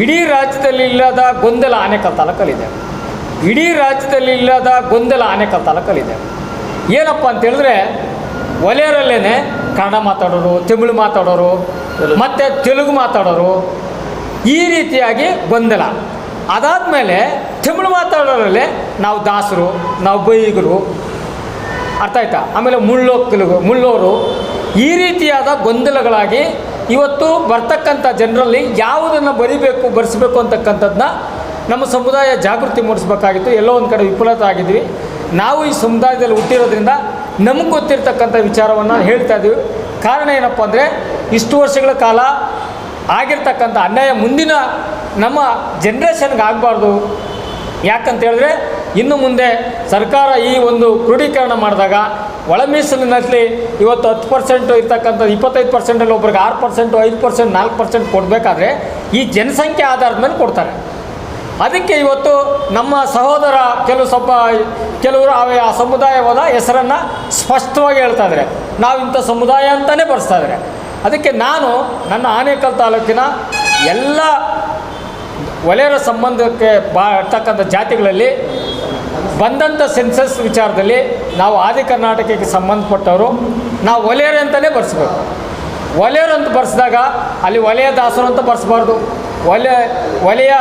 ಇಡೀ ರಾಜ್ಯದಲ್ಲಿ ಇಲ್ಲದ ಗೊಂದಲ ಆನೆಕಲ್ ತಾಲೂಕಲ್ಲಿದೆ. ಇಡೀ ರಾಜ್ಯದಲ್ಲಿ ಇಲ್ಲದ ಗೊಂದಲ ಆನೆಕಲ್ ತಾಲೂಕಲ್ಲಿದೆ. ಏನಪ್ಪ ಅಂತ ಹೇಳಿದ್ರೆ ಒಲೆಯರಲ್ಲೇ ಕನ್ನಡ ಮಾತಾಡೋರು, ತಮಿಳು ಮಾತಾಡೋರು, ಮತ್ತು ತೆಲುಗು ಮಾತಾಡೋರು ಈ ರೀತಿಯಾಗಿ ಗೊಂದಲ. ಅದಾದಮೇಲೆ ತಮಿಳು ಮಾತಾಡೋರಲ್ಲೇ ನಾವು ದಾಸರು, ನಾವು ಬೈಗರು, ಅರ್ಥ ಆಯ್ತಾ? ಆಮೇಲೆ ಮುಳ್ಳೋಕ್ಕಲಿಗು ಮುಳ್ಳೋರು ಈ ರೀತಿಯಾದ ಗೊಂದಲಗಳಾಗಿ ಇವತ್ತು ಬರ್ತಕ್ಕಂಥ ಜನರಲ್ಲಿ ಯಾವುದನ್ನು ಬರಿಬೇಕು, ಬರೆಸಬೇಕು ಅಂತಕ್ಕಂಥದ್ದನ್ನ ನಮ್ಮ ಸಮುದಾಯ ಜಾಗೃತಿ ಮೂಡಿಸ್ಬೇಕಾಗಿತ್ತು. ಎಲ್ಲೋ ಒಂದು ಕಡೆ ವಿಫಲತೆ ಆಗಿದ್ವಿ. ನಾವು ಈ ಸಮುದಾಯದಲ್ಲಿ ಹುಟ್ಟಿರೋದ್ರಿಂದ ನಮಗೆ ಗೊತ್ತಿರ್ತಕ್ಕಂಥ ವಿಚಾರವನ್ನು ಹೇಳ್ತಾ ಇದ್ದೀವಿ. ಕಾರಣ ಏನಪ್ಪ ಅಂದರೆ ಇಷ್ಟು ವರ್ಷಗಳ ಕಾಲ ಆಗಿರ್ತಕ್ಕಂಥ ಅನ್ಯಾಯ ಮುಂದಿನ ನಮ್ಮ ಜನ್ರೇಷನ್ಗೆ ಆಗಬಾರ್ದು. ಯಾಕಂತ ಹೇಳಿದ್ರೆ ಇನ್ನು ಮುಂದೆ ಸರ್ಕಾರ ಈ ಒಂದು ಕ್ರೋಢೀಕರಣ ಮಾಡಿದಾಗ ಒಳ ಮೀಸಲಿನಲ್ಲಿ ಇವತ್ತು ಹತ್ತು ಪರ್ಸೆಂಟು ಇರ್ತಕ್ಕಂಥ ಇಪ್ಪತ್ತೈದು ಪರ್ಸೆಂಟಲ್ಲಿ ಒಬ್ರಿಗೆ ಆರು ಪರ್ಸೆಂಟು ಐದು ಪರ್ಸೆಂಟ್ ನಾಲ್ಕು ಪರ್ಸೆಂಟ್ ಕೊಡಬೇಕಾದ್ರೆ ಈ ಜನಸಂಖ್ಯೆ ಆಧಾರದ ಮೇಲೆ ಕೊಡ್ತಾರೆ. ಅದಕ್ಕೆ ಇವತ್ತು ನಮ್ಮ ಸಹೋದರ ಕೆಲವು ಸ್ವಲ್ಪ ಕೆಲವರು ಆ ಸಮುದಾಯವಾದ ಹೆಸರನ್ನು ಸ್ಪಷ್ಟವಾಗಿ ಹೇಳ್ತಾ ಇದ್ದಾರೆ. ನಾವು ಇಂಥ ಸಮುದಾಯ ಅಂತಲೇ ಬರೆಸ್ತಾ ಇದ್ದಾರೆ. ಅದಕ್ಕೆ ನಾನು ನನ್ನ ಆನೇಕಲ್ ತಾಲೂಕಿನ ಎಲ್ಲ ಒಲೆಯರ ಸಂಬಂಧಕ್ಕೆ ಬಾ ಜಾತಿಗಳಲ್ಲಿ ಬಂದಂಥ ಸೆನ್ಸಸ್ ವಿಚಾರದಲ್ಲಿ ನಾವು ಆದಿ ಕರ್ನಾಟಕಕ್ಕೆ ಸಂಬಂಧಪಟ್ಟವರು, ನಾವು ಒಲೆಯರು ಅಂತಲೇ ಬರೆಸ್ಬೇಕು. ಒಲೆಯರು ಅಂತ ಬರೆಸಿದಾಗ ಅಲ್ಲಿ ಒಲೆಯ ದಾಸರು ಅಂತ ಬರೆಸ್ಬಾರ್ದು, ಒಲೆ, ಒಲೆಯ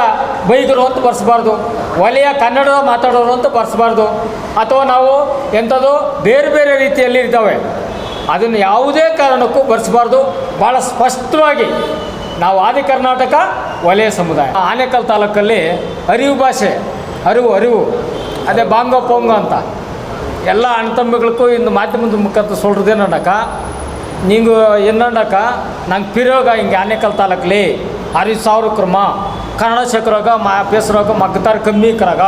ಬೈಗರು ಅಂತ ಬರೆಸ್ಬಾರ್ದು, ಒಲೆಯ ಕನ್ನಡ ಮಾತಾಡೋರು ಅಂತ ಬರೆಸ್ಬಾರ್ದು, ಅಥವಾ ನಾವು ಎಂಥದ್ದು ಬೇರೆ ಬೇರೆ ರೀತಿಯಲ್ಲಿ ಇದ್ದಾವೆ. ಅದನ್ನು ಯಾವುದೇ ಕಾರಣಕ್ಕೂ ಬರೆಸ್ಬಾರ್ದು. ಭಾಳ ಸ್ಪಷ್ಟವಾಗಿ ನಾವು ಆದಿ ಕರ್ನಾಟಕ ಒಲೆಯ ಸಮುದಾಯ. ಆನೇಕಲ್ ತಾಲೂಕಲ್ಲಿ ಅರಿವು ಭಾಷೆ, ಅರಿವು ಅರಿವು, ಅದೇ ಬಾಂಗೋ ಪೊಂಗೋ ಅಂತ. ಎಲ್ಲ ಅಣ್ತಂಬಿಗಳಿಗೂ ಇಂದು ಮಾಧ್ಯಮದ ಮುಖಾಂತರ ಸೊಲ್ರದೇನಕ ನಿಂಗೆ ಏನಕ ನಂಗೆ ಪಿರೋಗ ಹಿಂಗೆ ಆನೇಕಲ್ ತಾಲೂಕ್ಲಿ ಅರವತ್ತು ಸಾವಿರ ಕ್ರಮ, ಕನ್ನಡ ಶಕ್ರಾಗ ಮಾ ಪೇಸ್ರಾಗ ಮಗ್ತಾರ ಕಮ್ಮಿ ಕರಾಗ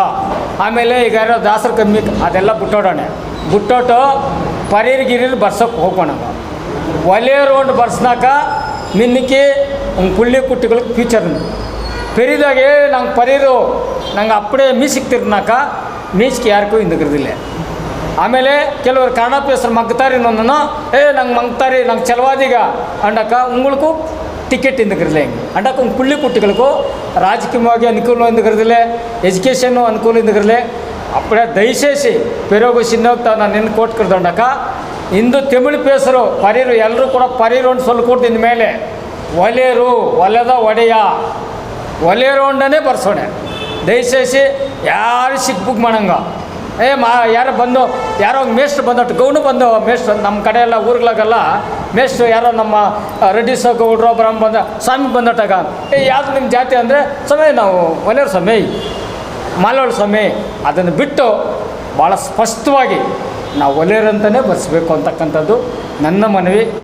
ಆಮೇಲೆ ಈಗ ಯಾರೋ ದಾಸರ ಕಮ್ಮಿ ಅದೆಲ್ಲ ಬಿಟ್ಟೋಡೋಣ. ಬಿಟ್ಟೋಟು ಪರೀರ್ ಗಿರೀರ್ ಬರ್ಸೋಕೆ ಹೋಗೋಣ ಒಲೆ ರೋಡ್ ಬರ್ಸ್ನಾಕ ಮಿನ್ನಿಕ್ಕಿ ಕುಳ್ಳಿ ಕುಟ್ಟಿಗಳಿಗೆ ಫ್ಯೂಚರ್ ಪೆರಿದಾಗೆ ನಂಗೆ ಪರೀರು, ನಂಗೆ ಅಪ್ಪಡೆ ಮೀಸಿಗೆ ತಿರ್ನಾಕ ಮೀಸಿಗೆ ಯಾರಿಗೂ இந்த ಆಮೇಲೆ ಕೆಲವರು ಕಾರಣಪ್ಪ ಹೆಸರು ಮಗ್ತಾರೆ ಇನ್ನೊಂದನ್ನು ಏ, ನಂಗೆ ಮಂಗ್ತಾರಿ, ನಂಗೆ ಚಲವಾದೀಗ ಅಂಡಕ್ಕ ಉಂಗಳಕ್ಕೂ ಟಿಕೆಟ್ ಹಿಂದಕ್ಕಿರಲಿ ಹೆಂಗೆ? ಅಂಡಕ್ಕ ಒಂದು ಕುಳ್ಳಿ ಕುಟ್ಟಿಗಳಿಗೂ ರಾಜಕೀಯವಾಗಿ ಅನುಕೂಲ ಹಿಂದಕ್ಕಿರದಿಲ್ಲ ಎಜುಕೇಷನ್ನು ಅನುಕೂಲ ಹಿಂದಕ್ಕಿರಲಿ ಅಪ್ಪಡೆ ದಯಸೇಸಿ ಪೆರೋಗು ಸಿನ್ನೋಗ್ತಾ ನಾನು ನಿನ್ನ ಕೋಟ್ ಕೊಟ್ಕಿರ್ದಂಡಕ್ಕ ಇಂದು ತಮಿಳು ಪೇಸರು ಪರೀರು ಎಲ್ಲರೂ ಕೂಡ ಪರೀರು ಅಂತ ಸೊಲ್ಕೊಡ್ತಿದ್ದ ಮೇಲೆ, ಒಲೆರು, ಒಲೆದ ಒಡೆಯ, ಒಲೆರು ಅಂಡನೇ ಬರ್ಸೋಣೆ. ದಯಸೇಸಿ ಯಾರು ಸಿಕ್ ಬುಕ್ ಮಾಡಂಗ. ಏ, ಮಾ, ಯಾರೋ ಬಂದು, ಯಾರೋ ಮೇಷ್ಟ್ರು ಬಂದಟ್ಟು ಗೌನು ಬಂದು, ಮೇಷ್ಟ್ರು, ನಮ್ಮ ಕಡೆ ಎಲ್ಲ ಊರುಗಳಿಗೆಲ್ಲ ಮೇಷ್ಟ್ರು ಯಾರೋ ನಮ್ಮ ರೆಡ್ಡಿಸ ಗೌಡ್ರು ಬ್ರಹ್ಮ ಬಂದ, ಸ್ವಾಮಿ ಬಂದಟ್ಟಾಗ. ಏ, ಯಾವ್ದು ನಿಮ್ಮ ಜಾತಿ ಅಂದರೆ ಸಮಯ ನಾವು ಒಲೆಯವ್ರ ಸಮಯ ಮಾಲೋಳ ಸ್ವಾಮಿ. ಅದನ್ನು ಬಿಟ್ಟು ಭಾಳ ಸ್ಪಷ್ಟವಾಗಿ ನಾವು ಒಲೆಯರಂತಲೇ ಬರೆಸ್ಬೇಕು ಅಂತಕ್ಕಂಥದ್ದು ನನ್ನ ಮನವಿ.